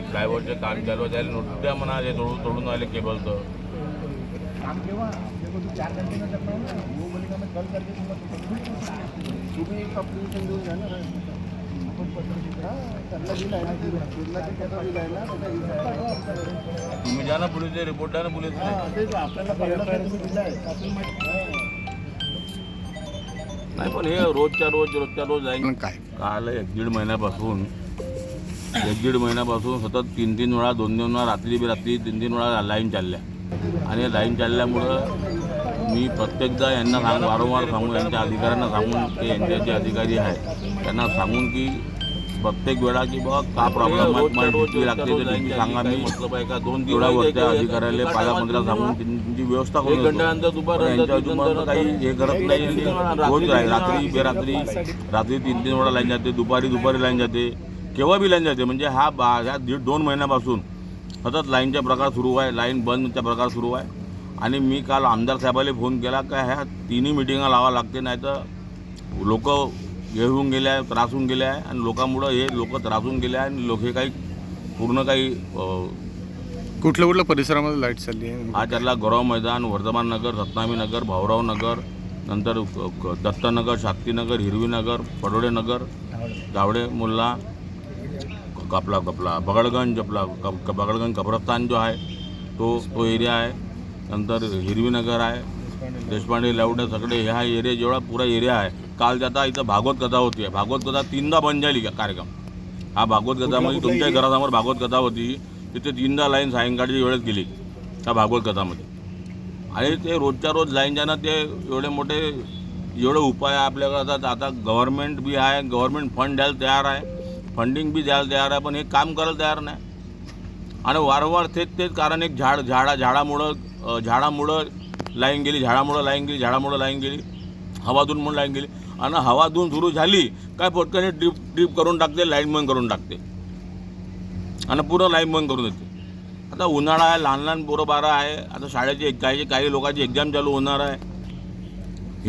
फ्लायओव्हरचे काम चालू आहे त्याला नोटीस द्या म्हणा ते तोडून तोडून आले केबलचं तुम्ही. घ्या ना. हा, जा पोलीस रिपोर्ट द्या ना पोलीस. नाही पण हे रोजच्या रोज रोजच्या रोज जाईन काय? काल एक दीड महिन्यापासून एक दीड महिन्यापासून सतत तीन तीन वेळा दोन दोन वेळा रात्री बी रात्री तीन तीन वेळा लाईन चालल्या. आणि लाईन चालल्यामुळं मी प्रत्येकदा यांना सांग वारंवार सांगून यांच्या अधिकाऱ्यांना सांगून ते यांचे जे अधिकारी आहे त्यांना सांगून की प्रत्येक वेळा की बाबा का प्रॉब्लेम लागते तर तुम्ही सांगा मी मतलब आहे का? दोन तेवढ्या वरच्या अधिकाऱ्याला पालकमंत्र्याला सांगून त्यांची व्यवस्था करून तुम्हाला काही हे करत नाही. आहे रात्री बेरात्री रात्री तीन तीन वेळा लाईन जाते दुपारी दुपारी लाईन जाते. केव्हा बी लाईन जाते? म्हणजे हा बा ह्या दीड दोन महिन्यापासून सतत लाईनचा प्रकार सुरू आहे. लाईन बंदचा प्रकार सुरू आहे. आणि मी काल आमदार साहेबाला फोन केला का ह्या तिन्ही मिटिंगा लावा लागते नाही तर लोक घेऊन गेले आहे त्रासून गेले आहे. आणि लोकांमुळं हे लोक त्रासून गेले आहे. आणि लोक हे काही पूर्ण काही कुठल्या कुठल्या परिसरामध्ये लाइट चालली आहे? हा त्यातला गौरव मैदान वर्धमान नगर रत्नामी नगर भाऊराव नगर नंतर दत्तनगर शाक्तीनगर हिरवीनगर पडोळे नगर गावडे मुल्ला क- आपला आपला बगडगंज आपला क- क- बगडगंज कब्रस्तान जो आहे तो तो एरिया आहे. नंतर हिरवीनगर आहे. देशपांडे लावडे सगळे ह्या एरिया जेवढा पुरा एरिया आहे. काल आता इथं भागवत कथा होती. भागवत कथा तीनदा बंद झाली का कार्यक्रम. हा भागवत कथामध्ये तुमच्या घरासमोर भागवत कथा होती. तिथे तीनदा लाईन सायंकाळची वेळेत गेली. त्या भागवत कथामध्ये आणि ते रोजच्या रोज लाईन जाणं ते एवढे मोठे एवढे उपाय आपल्याकडे आता आता गव्हर्नमेंट बी आहे. गव्हर्नमेंट फंड द्यायला तयार आहे. फंडिंग बी द्यायला तयार आहे पण हे काम करायला तयार नाही आणि वारंवार तेच तेच कारण एक झाड झाडा झाडामुळं झाडामुळं लाईन गेली झाडामुळं लाईन गेली झाडामुळं लाईन गेली हवाधून म्हणून लाईन गेली आणि हवा हवाधून सुरू झाली काय पटकन ड्रीप ड्रीप करून टाकते लाईन बंद करून टाकते। आणि पूर्ण लाईन बंद करून देते। आता उन्हाळा आहे लहान लहान पोरं बारा आहे आता शाळेची एक- काही काही लोकांची एक्झाम चालू होणार आहे।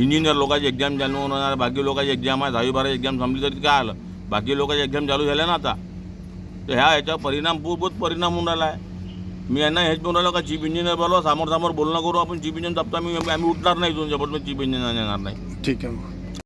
इंजिनियर लोकांची एक्झाम चालू होणार आहे बाकी लोकांची एक्झाम आहे दहावी बारावी एक्झाम संपली तरी काय आलं? बाकी लोकांची एक्झाम चालू झाल्या ना आता तर ह्या ह्याचा परिणाम पूर्वत परिणाम होऊन राहिला आहे. मी यांना हेच म्हणून राहिलो का चीफ इंजिनियर बोलवा समोर समोर बोलणं करू आपण चीफ इंजिनियर दाबता मी आम्ही उठणार नाही तुमच्या पण चीफ इंजिनियर येणार नाही. ठीक आहे